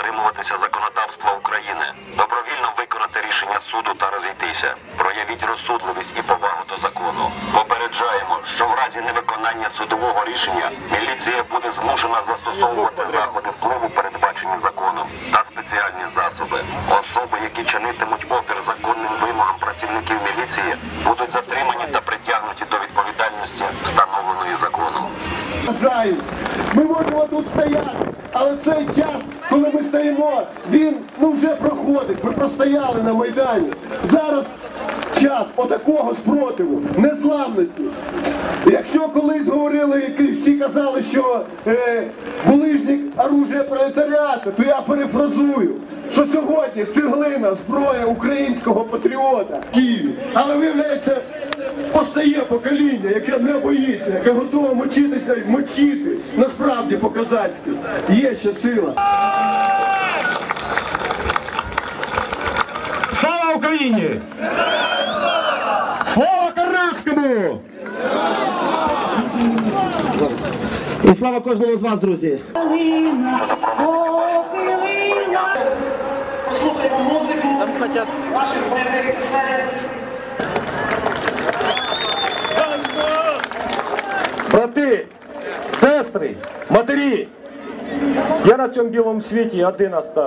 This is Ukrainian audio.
дотримуватися законодавства України, добровільно виконати рішення суду та розійтися. Проявіть розсудливість і повагу до закону. Попереджаємо, що в разі невиконання судового рішення міліція буде змушена застосовувати заходи впливу, передбачені законом, та спеціальні засоби. Особи, які чинитимуть опір законним вимогам працівників міліції, будуть затримані та притягнуті до відповідальності, встановленої законом. Бажаю. Ми можемо тут стояти, але цей час, коли ми стоїмо, він ну вже проходить. Ми простояли на Майдані. Зараз час отакого спротиву, незламності. Якщо колись говорили, і всі казали, що е, булижник оружие пролетаріату, то я перефразую, що сьогодні цеглина, зброя українського патріота в Києві. Але виявляється, постає покоління, яке не боїться, яке готове мочитися і мочити. Насправді по-козацьки. Є ще сила. Слава Україні! Слава Карнацькому! І слава кожному з вас, друзі! Послухаймо музику наших бойових пісень. Сестри, матері! Я на цьому білому світі один остався.